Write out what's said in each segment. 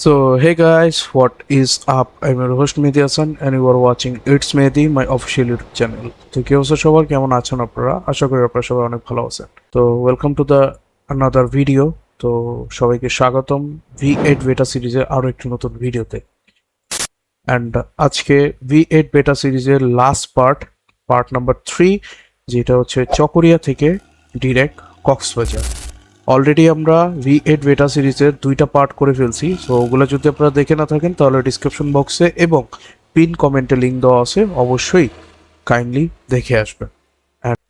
So, hey guys, what is up? I'm your host Mehdi Hassan and you are watching It's Mehdi, my official YouTube channel. তো কি অবস্থা সবার? কেমন আছেন আপনারা? আশা করি আপনারা সবাই অনেক ভালো আছেন। তো welcome to the another video তো সবাইকে স্বাগতম ভি এইট বেটা সিরিজের আরও একটি নতুন ভিডিওতে অ্যান্ড আজকে ভি এইট বেটা সিরিজের last part part number three যেটা হচ্ছে চকরিয়া থেকে ডিরেক্ট কক্সবাজার। অলরেডি আমরা ভি এইট বেটা সিরিজের দুইটা পার্ট করে ফেলছি সো ওগুলো যদি আপনারা দেখে না থাকেন, তাহলে ডিসক্রিপশন বক্সে এবং পিন কমেন্টে লিঙ্ক দেওয়া আছে, অবশ্যই কাইন্ডলি দেখে আসবেন।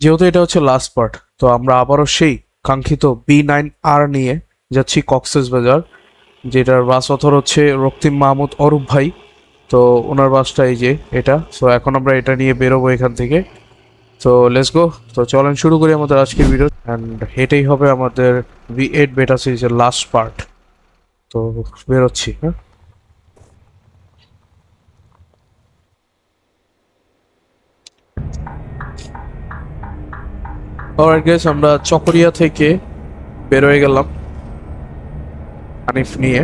যেহেতু এটা হচ্ছে লাস্ট পার্ট তো আমরা আবারও সেই কাঙ্ক্ষিত বি নাইন আর নিয়ে যাচ্ছি কক্সেস বাজার যেটার বাস অথর হচ্ছে রক্তিম মাহমুদ অরূপ ভাই। তো ওনার বাসটা এই যে এটা সো এখন আমরা এটা নিয়ে বেরোবো এখান থেকে। তো লেটস গো তো চলেন শুরু করি আমাদের আজকের ভিডিও অ্যান্ড এটাই হবে আমাদের ভি এইট বেটা সিরিজের লাস্ট পার্ট তো, বেরোচ্ছি হ্যাঁ? অলরাইট গাইস আমরা চকরিয়া থেকে বের হয়ে গেলাম। হানিফ নিয়ে।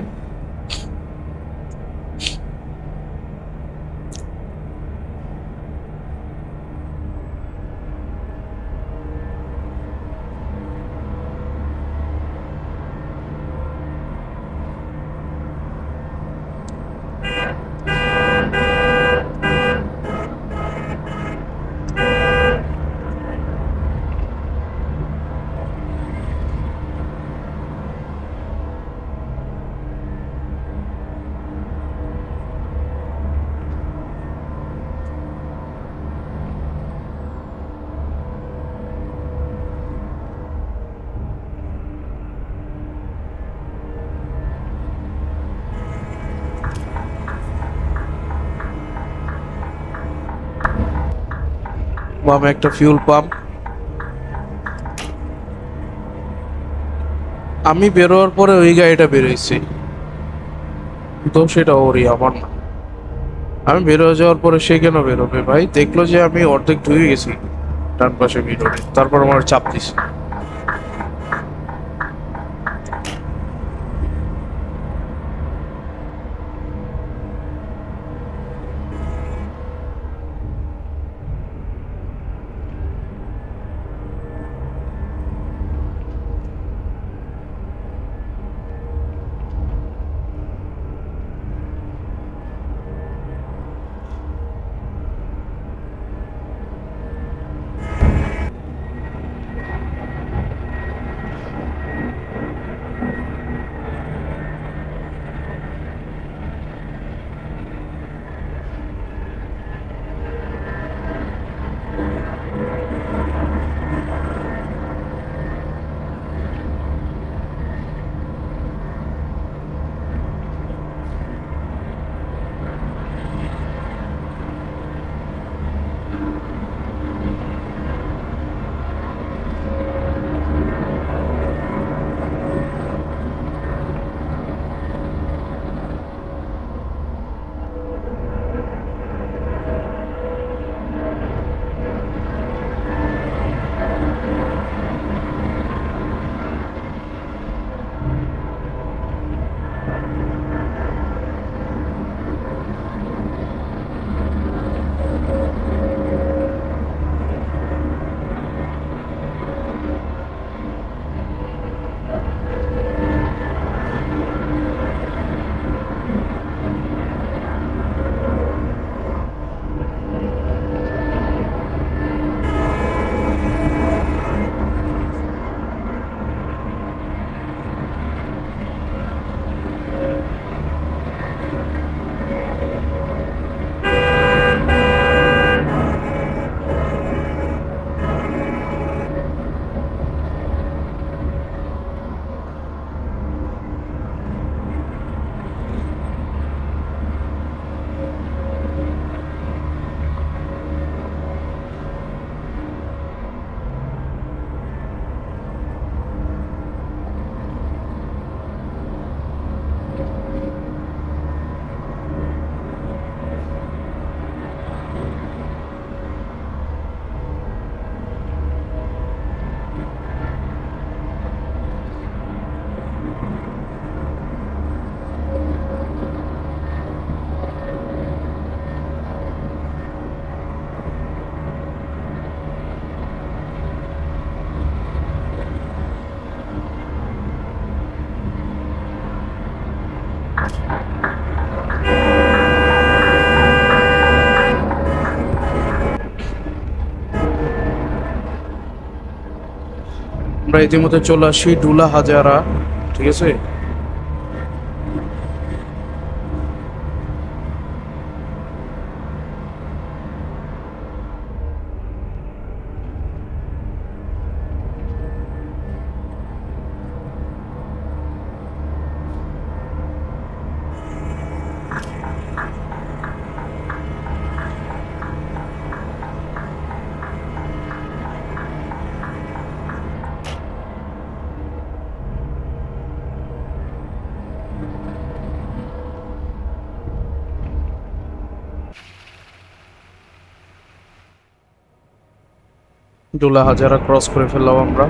বামে একটা ফিউল পাম্প আমি বেরোয়ার পরে ওই গাড়িটা বেরোইছি। তো সেটা ওরই, আমার না। আমি বেরো যাওয়ার পরে সে কেন বেরোবে ভাই? দেখল যে আমি অর্ধেক ধুয়ে গেছি। ডান পাশে বেরোবে তারপর আমার চাপ দিছে। আমরা ইতিমধ্যে চলে আসি ডুলা হাজারা ঠিক আছে? ডুলা হাজারা ক্রস করে ফেললাম আমরা।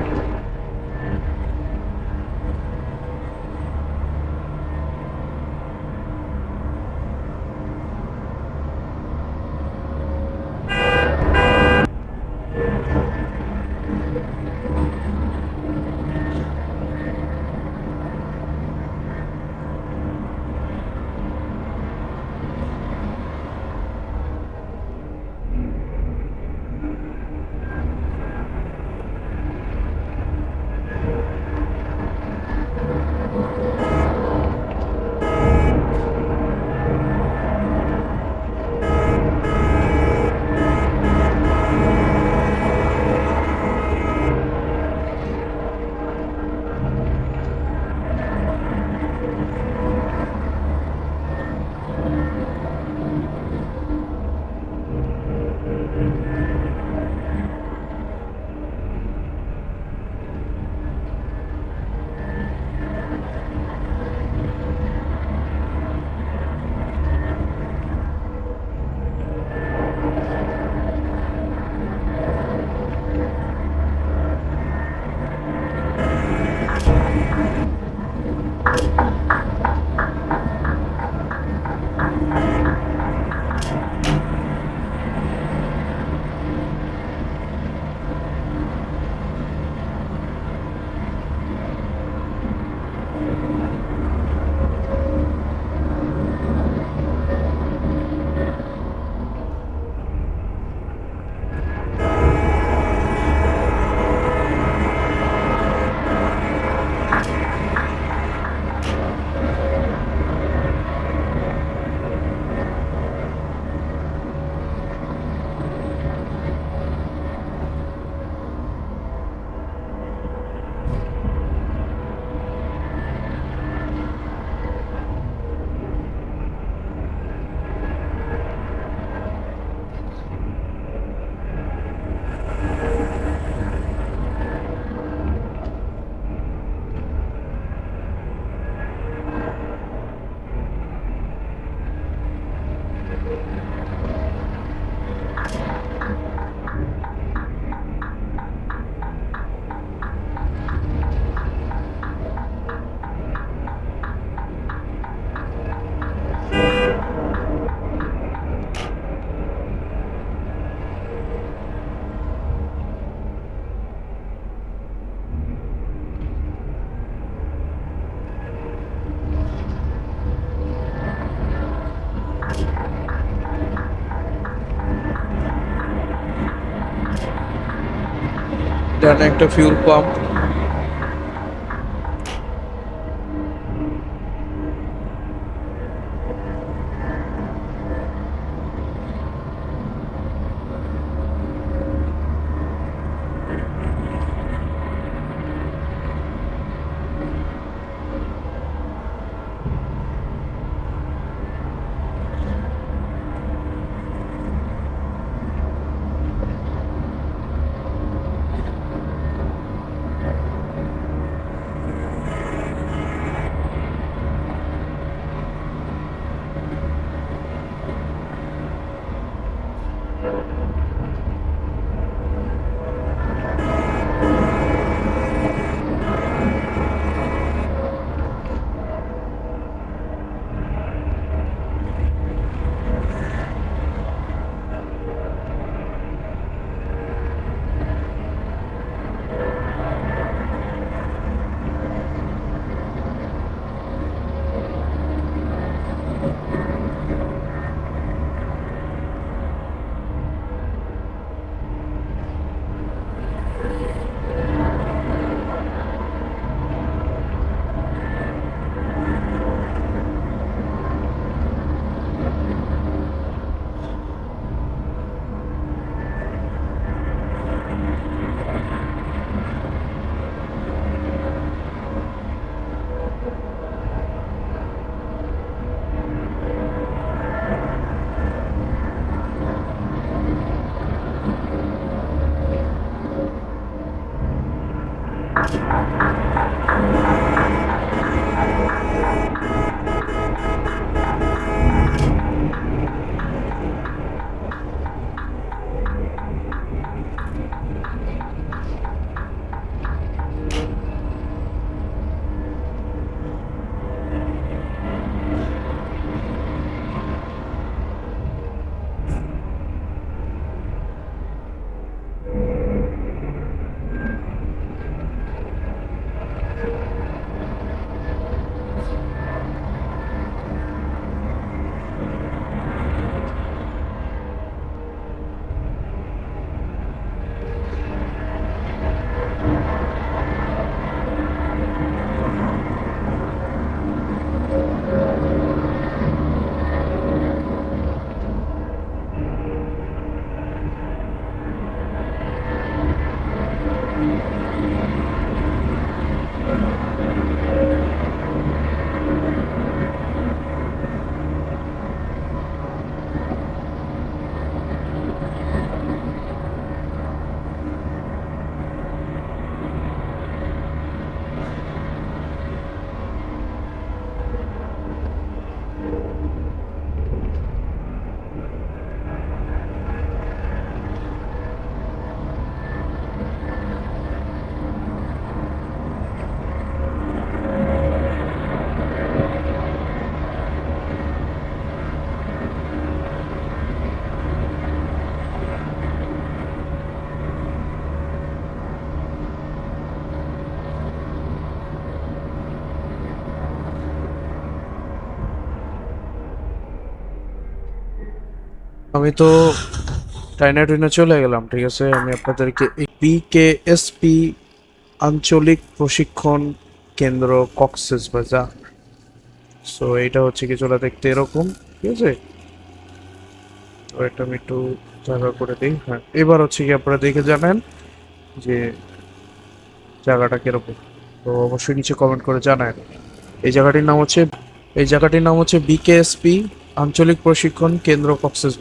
ডানে একটা ফিউল পাম্প আমি তো টাইনা টুইনা চলে গেলাম, ঠিক আছে? আমি আপনাদেরকে পিকেএসপি আঞ্চলিক প্রশিক্ষণ কেন্দ্র কক্সেস বাজার সো এটা হচ্ছে কি চলে দেখতে এরকম, ঠিক আছে? তো এটা আমি একটু জায়গা করে দিই হ্যাঁ। এবার হচ্ছে কি আপনারা দেখে জানেন যে জায়গাটা কীরকম। তো অবশ্যই নিচে কমেন্ট করে জানান। এই জায়গাটির নাম হচ্ছে, এই জায়গাটির নাম হচ্ছে বিকেএসপি আঞ্চলিক প্রশিক্ষণ কেন্দ্র কক্সেস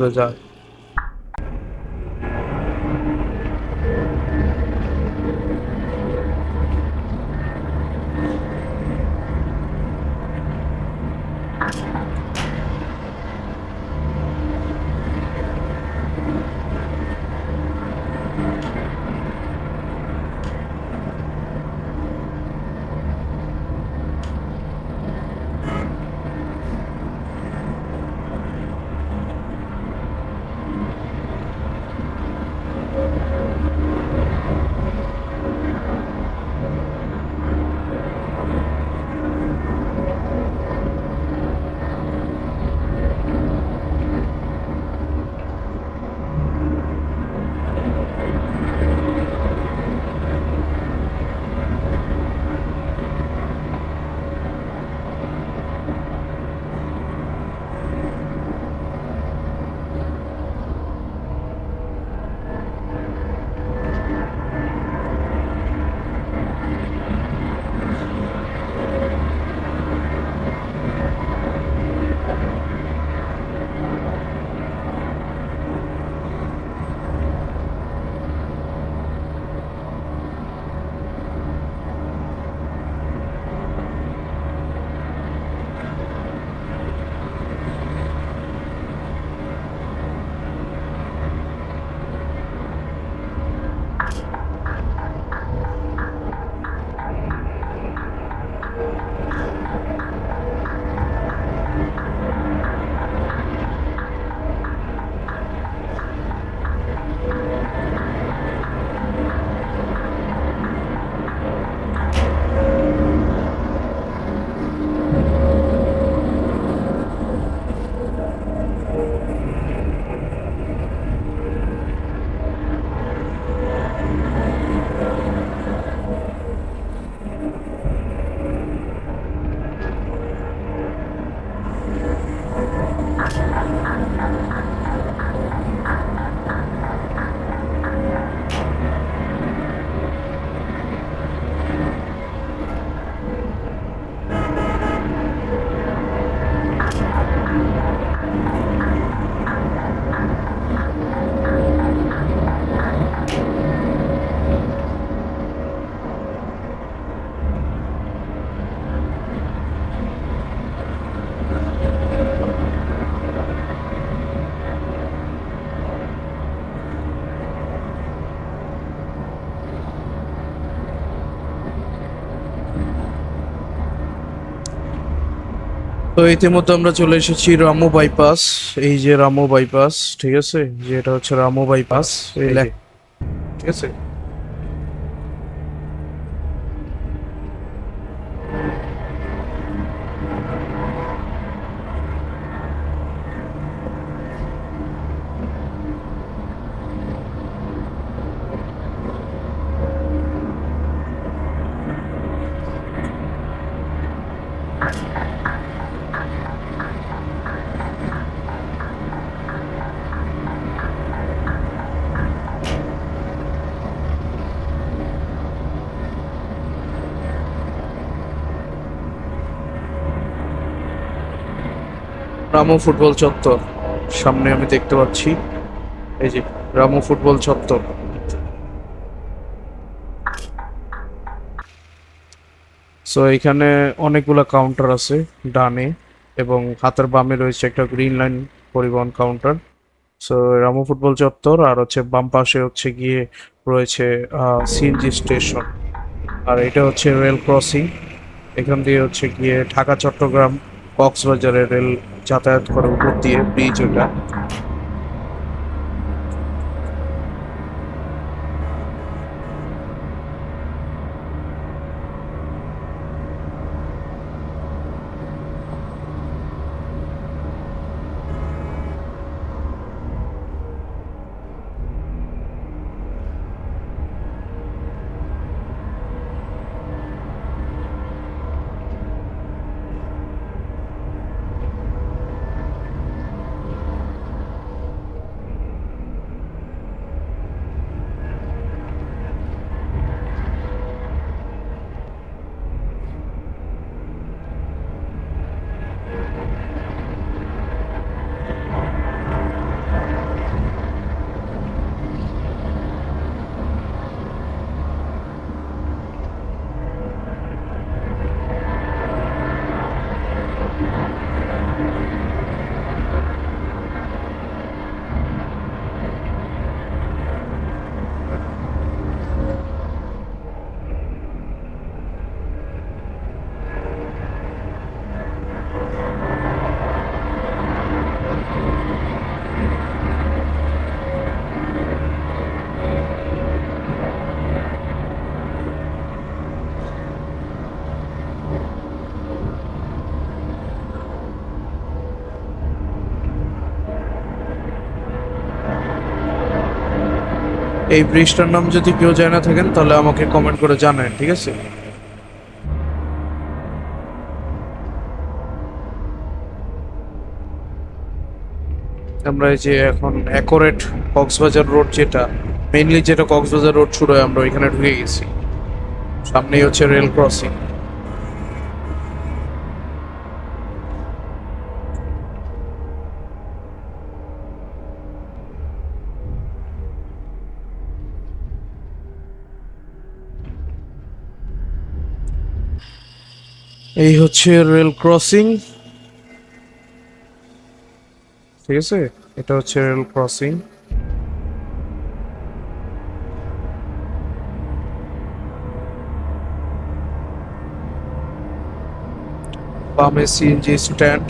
ইতিমধ্যে আমরা চলে এসেছি রামু বাইপাস এই যে রামু বাইপাস ঠিক আছে? যে এটা হচ্ছে রামু বাইপাস এই ঠিক আছে? রামু ফুটবল চত্বর। সামনে আমি দেখতে পাচ্ছি, এই যে রামু ফুটবল চত্বর। সো এখানে অনেকগুলা কাউন্টার আছে ডানে এবং হাতের বামে রয়েছে একটা Green Line Paribahan counter so Ramu football চত্বর আর হচ্ছে বাম পাশে হচ্ছে গিয়ে রয়েছে সিএনজি স্টেশন আর এটা হচ্ছে রেল ক্রসিং এখান দিয়ে হচ্ছে গিয়ে ঢাকা চট্টগ্রাম কক্সবাজারে রেল যাতায়াত করে উপর দিয়ে ব্রিজ ওটা। এই ব্রিজটার নাম যদি কেউ জানা থাকেন, তাহলে আমাকে কমেন্ট করে জানান ঠিক আছে? আমরা এই যে এখন অ্যাকোরেট কক্সবাজার রোড যেটা মেইনলি যেটা কক্সবাজার রোড শুরু হয়, আমরা ওইখানে ঢুকে গেছি। সামনেই হচ্ছে রেল ক্রসিং এই হচ্ছে রেল ক্রসিং। ঠিক আছে? এটা হচ্ছে রেল ক্রসিং। বামে সিএনজি স্ট্যান্ড।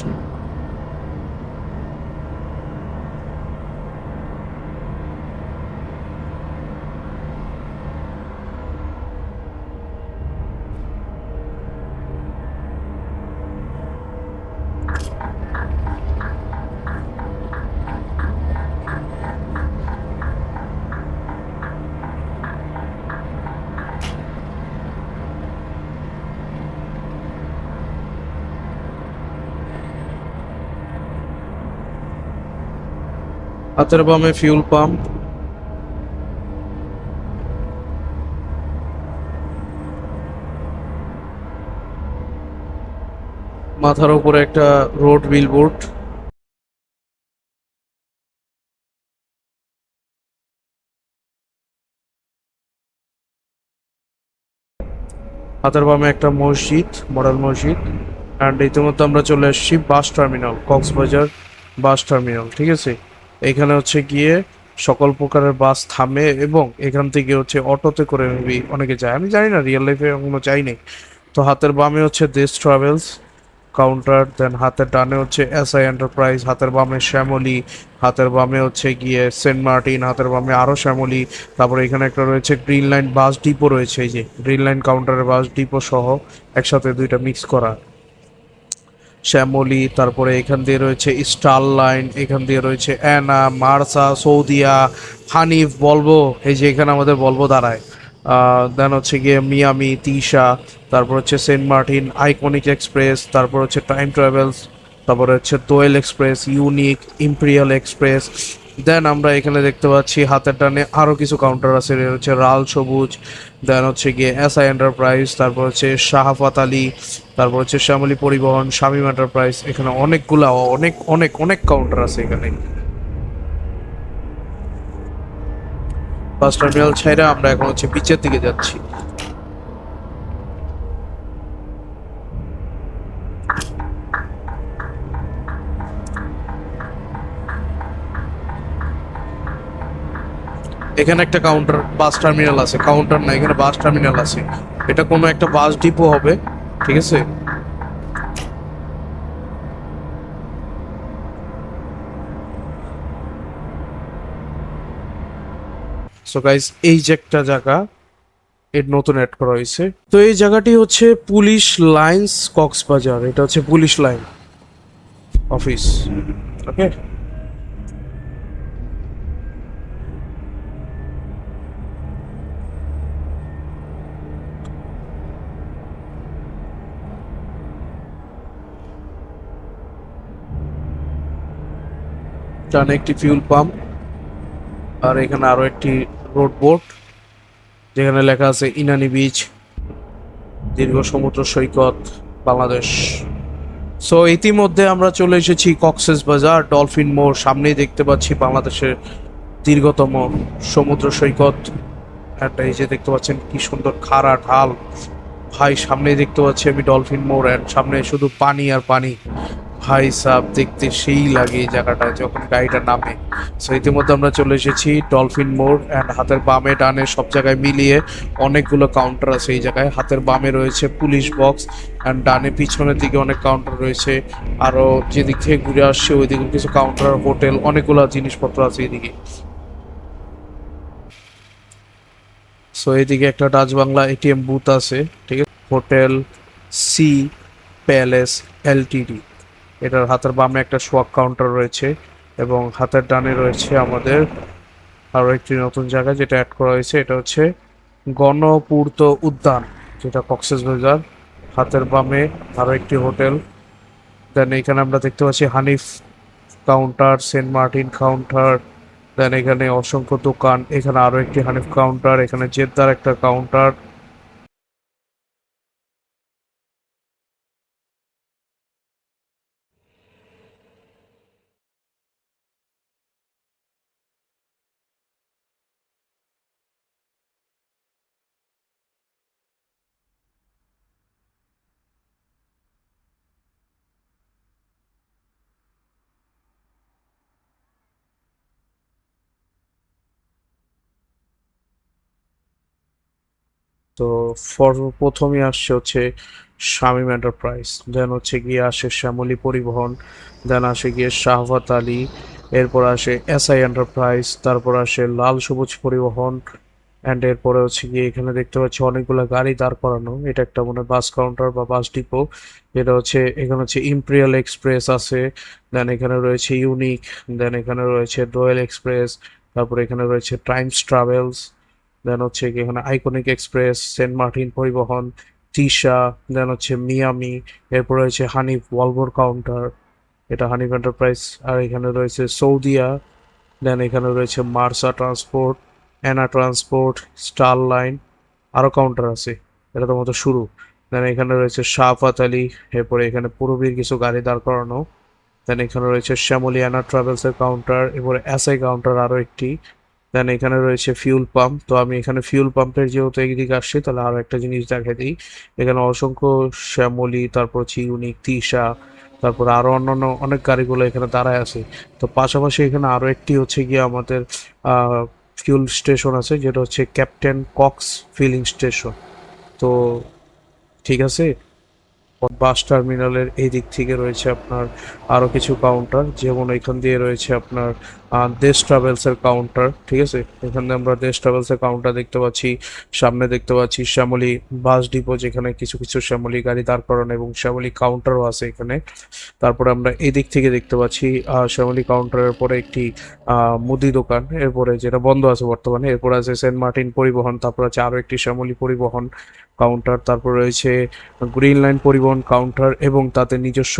হাতের বামে ফিউল পাম্প মাথার উপরে একটা রোড বিলবোর্ড হাতের বামে একটা মসজিদ মডেল মসজিদ। অ্যান্ড ইতিমধ্যে আমরা চলে এসেছি bus terminal Cox's Bazar bus terminal ঠিক আছে? এখানে হচ্ছে গিয়ে সকল প্রকারের বাস থামে এবং এখান থেকে হচ্ছে অটোতে করে মেবি অনেকে যায়। আমি জানি না রিয়েল লাইফে কোনো যাইনি তো হাতের বামে হচ্ছে দেশ ট্রাভেলস কাউন্টার দেন হাতের ডানে হচ্ছে এসআই এন্টারপ্রাইজ হাতের বামে শ্যামলি, হাতের বামে হচ্ছে গিয়ে সেন্ট মার্টিন হাতের বামে আরও শ্যামলি। তারপরে এখানে একটা রয়েছে গ্রিন লাইন বাস ডিপো রয়েছে এই যে। গ্রিন লাইন কাউন্টারের বাস ডিপো সহ একসাথে দুইটা মিক্স করা। শ্যামলি, তারপরে এখান দিয়ে রয়েছে স্টার লাইন এখান দিয়ে রয়েছে অ্যানা মার্সা সৌদিয়া হানিফ বলব এই যে এখানে আমাদের বলব দাঁড়ায়। দেন হচ্ছে গিয়ে মিয়ামি তিশা তারপর হচ্ছে সেন্ট মার্টিন আইকনিক এক্সপ্রেস তারপর হচ্ছে টাইম ট্রাভেলস তারপরে হচ্ছে তোয়েল express unique imperial express then আমরা এখানে দেখতে পাচ্ছি হাতের টানে আরও কিছু কাউন্টার আছে হচ্ছে লাল সবুজ দেন হচ্ছে গিয়ে এসআই এন্টারপ্রাইজ তারপর হচ্ছে শাহাফাত আলী, তারপর হচ্ছে শ্যামলী পরিবহন, শামীম এন্টারপ্রাইজ এখানে অনেকগুলা, অনেক অনেক অনেক কাউন্টার আছে এখানে। বাস টার্মিনাল ছাইরা আমরা এখন হচ্ছে বিচের দিকে যাচ্ছি। এখানে একটা কাউন্টার বাস টার্মিনাল আছে। কাউন্টার না, এখানে বাস টার্মিনাল আছে। এটা কোনো একটা বাস ডিপো হবে, ঠিক আছে? সো গাইস এই যে একটা জায়গা, এর নতুন অ্যাড করা হয়েছে। তো এই জায়গাটি হচ্ছে পুলিশ লাইন্স কক্সবাজার। এটা হচ্ছে পুলিশ লাইন অফিস। ওকে ডানে একটি ফিউল পাম্প আর এখানে আরও একটি রোড বোর্ড যেখানে লেখা আছে ইনানি বিচ দীর্ঘ সমুদ্র সৈকত, বাংলাদেশ। সো ইতিমধ্যে আমরা চলে এসেছি কক্সেস বাজার ডলফিন মোড় সামনেই দেখতে পাচ্ছি বাংলাদেশের দীর্ঘতম সমুদ্র সৈকত। একটা এই যে দেখতে পাচ্ছেন, কি সুন্দর খাড়া ঢাল। ভাই, সামনেই দেখতে পাচ্ছি আমি ডলফিন মোড় অ্যান্ড সামনে শুধু পানি আর পানি। ভাই সাহ দেখতে সেই লাগে এই জায়গাটা যখন গাড়িটা নামে। সো ইতিমধ্যে আমরা চলে এসেছি ডলফিন মোড় অ্যান্ড হাতের বামে ডানে সব জায়গায় মিলিয়ে অনেকগুলো কাউন্টার আছে এই জায়গায়। হাতের বামে রয়েছে পুলিশ বক্স অ্যান্ড ডানে পিছনের দিকে অনেক কাউন্টার রয়েছে। আরও যেদিক থেকে ঘুরে আসছে ওইদিকে কিছু কাউন্টার হোটেল অনেকগুলো জিনিসপত্র আছে এদিকে। সো এদিকে একটা ডাচ বাংলা এটিএম বুথ আছে, ঠিক আছে? হোটেল সি প্যালেস এলটিডি এটার হাতের বামে একটা সোয়াক কাউন্টার রয়েছে এবং হাতের ডানে রয়েছে আমাদের আরও একটি নতুন জায়গা যেটা অ্যাড করা হয়েছে, এটা হচ্ছে গণপূর্ত উদ্যান, যেটা কক্সেস বাজার হাতের বামে আরও একটি হোটেল। দেন এখানে আমরা দেখতে পাচ্ছি Hanif counter Saint Martin counter then এখানে অসংখ্য দোকান, এখানে আরও একটি হানিফ কাউন্টার এখানে জেদ্দার একটা কাউন্টার তো প্রথমে আসছে হচ্ছে শামীম এন্টারপ্রাইজ, দেন হচ্ছে গিয়ে আসে শ্যামলী পরিবহন, দেন আসে গিয়ে শাহবাত আলী, এরপর আসে এসআই এন্টারপ্রাইজ, তারপর আসে লাল সবুজ পরিবহন অ্যান্ড এরপরে হচ্ছে গিয়ে এখানে দেখতে পাচ্ছি অনেকগুলো গাড়ি দাঁড় করানো। এটা একটা মনে বাস কাউন্টার বা বাস ডিপো, যেটা হচ্ছে এখানে হচ্ছে ইম্পেরিয়াল এক্সপ্রেস আছে, দেন এখানে রয়েছে ইউনিক, দেন এখানে রয়েছে দোয়েল এক্সপ্রেস, তারপরে এখানে রয়েছে টাইমস ট্রাভেলস দেন হচ্ছে এখানে আইকনিক এক্সপ্রেস সেন্ট মার্টিন পরিবহন তিশা দেন হচ্ছে মিয়ামি এরপর রয়েছে হানিফ ওয়ালভোর কাউন্টার এটা হানিফ এন্টারপ্রাইজ আর এখানে রয়েছে সৌদিয়া দেন এখানে রয়েছে Marsa transport Ena transport star line আরও কাউন্টার আছে, এটা তো মতো শুরু। দেন এখানে রয়েছে শাহফাত আলী এরপরে এখানে পূর্বীর কিছু গাড়ি দাঁড় করানো। দেন এখানে রয়েছে শ্যামলী অ্যানা ট্রাভেলসের কাউন্টার এরপরে এসআই কাউন্টার আরও একটি। দেন এখানে রয়েছে ফিউল পাম্প তো আমি এখানে ফিউল পাম্পের যেহেতু একদিকে আসছি, তাহলে আরও একটা জিনিস দেখা দিই। এখানে অসংখ্য শ্যামলি, তারপর হচ্ছে ইউনিক তিশা তারপর আরও অন্যান্য অনেক গাড়িগুলো এখানে দাঁড়ায় আছে। তো পাশাপাশি এখানে আরও একটি হচ্ছে গিয়ে আমাদের ফিউল স্টেশন আছে, যেটা হচ্ছে ক্যাপ্টেন কক্স ফিলিং স্টেশন তো ঠিক আছে? বাস টার্মিনালের এই দিক থেকে রয়েছে আপনার আরও কিছু কাউন্টার যেমন এখান দিয়ে রয়েছে আপনার আহ, দেশ ট্রাভেলস এর কাউন্টার ঠিক আছে? এখানে আমরা দেশ ট্রাভেলস এর কাউন্টার দেখতে পাচ্ছি সামনে দেখতে পাচ্ছি শ্যামলী বাস ডিপো যেখানে কিছু কিছু শ্যামলী গাড়ি দাঁড় করানো এবং শ্যামলী কাউন্টারও আছে এখানে। তারপরে আমরা এই দিক থেকে দেখতে পাচ্ছি শ্যামলী কাউন্টারের পরে একটি মুদি দোকান এরপরে যেটা বন্ধ আছে বর্তমানে এরপর আছে সেন্ট মার্টিন পরিবহন তারপর আছে আরও একটি শ্যামলী পরিবহন কাউন্টার তারপর রয়েছে গ্রিন লাইন পরিবহন কাউন্টার এবং তাতে নিজস্ব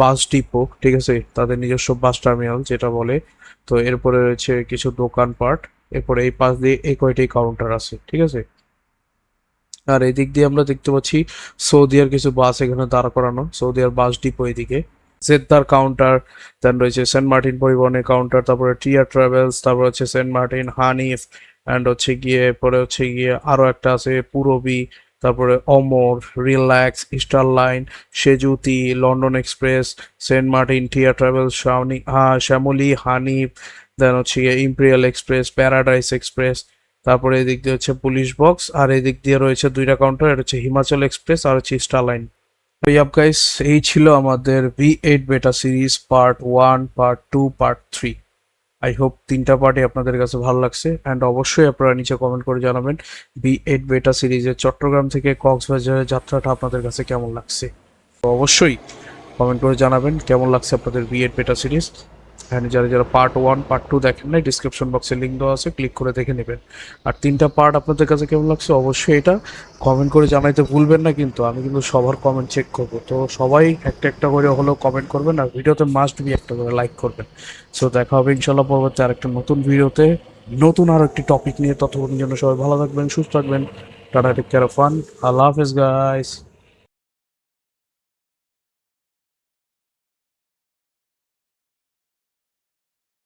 বাস ডিপো, ঠিক আছে? তাদের নিজস্ব বাস টার্মিনাল যেটা বলে। তো এরপরে রয়েছে কিছু দোকানপাট এরপরে এই পাশ দিয়ে এই কয়টি কাউন্টার আছে, ঠিক আছে? আর এই দিক দিয়ে আমরা দেখতে পাচ্ছি সৌদিয়ার কিছু বাস এখানে দাঁড় করানো সৌদিয়ার বাস ডিপো এদিকে। জেদ্দার কাউন্টার দেন রয়েছে সেন্ট মার্টিন পরিবহনের কাউন্টার তারপরে টিয়া ট্রাভেলস, তারপর হচ্ছে সেন্ট মার্টিন হানিফ অ্যান্ড হচ্ছে গিয়ে পরে হচ্ছে গিয়ে আরও একটা আছে পুরবি তারপরে Amar, relax, star line, Sejuti, London express, Saint Martin, Tiya travels, Shaoni হ্যাঁ শ্যামলি, হানিফ, দেন হচ্ছে ইম্পেরিয়াল এক্সপ্রেস, প্যারাডাইস এক্সপ্রেস, তারপরে এদিক দিয়ে হচ্ছে পুলিশ বক্স, আর এদিক দিয়ে রয়েছে দুইটা কাউন্টার এটা হচ্ছে হিমাচল এক্সপ্রেস আর হচ্ছে স্টার লাইন। ইয়াপ গাইস এই ছিল আমাদের V eight beta series part one part two part three I hope তিনটা পার্টি আপনাদের কাছে ভালো লাগছে অ্যান্ড অবশ্যই আপনারা নিচে কমেন্ট করে জানাবেন বি এড বেটা সিরিজের চট্টগ্রাম থেকে কক্সবাজারের যাত্রাটা আপনাদের কাছে কেমন লাগছে। অবশ্যই কমেন্ট করে জানাবেন কেমন লাগছে আপনাদের V eight beta series and যারা যারা পার্ট ওয়ান পার্ট টু দেখেন নাই ডিসক্রিপশন বক্সে লিঙ্ক দেওয়া আছে ক্লিক করে দেখে নেবেন। আর তিনটা পার্ট আপনাদের কাছে কেমন লাগছে অবশ্যই এটা কমেন্ট করে জানাইতে ভুলবেন না কিন্তু, আমি কিন্তু সবার কমেন্ট চেক করব। তো সবাই একটা একটা করে হলেও কমেন্ট করবেন, আর ভিডিওতে মাস্ট বি একটা করে লাইক করবেন। সো দেখা হবে ইনশাল্লাহ পরবর্তী আরেকটা নতুন ভিডিওতে। নতুন আর একটি টপিক নিয়ে ততক্ষণ জন্য সবাই ভালো থাকবেন, সুস্থ থাকবেন। টাটা টেক কেয়ার ফান আল্লাহ হাফেজ গাইস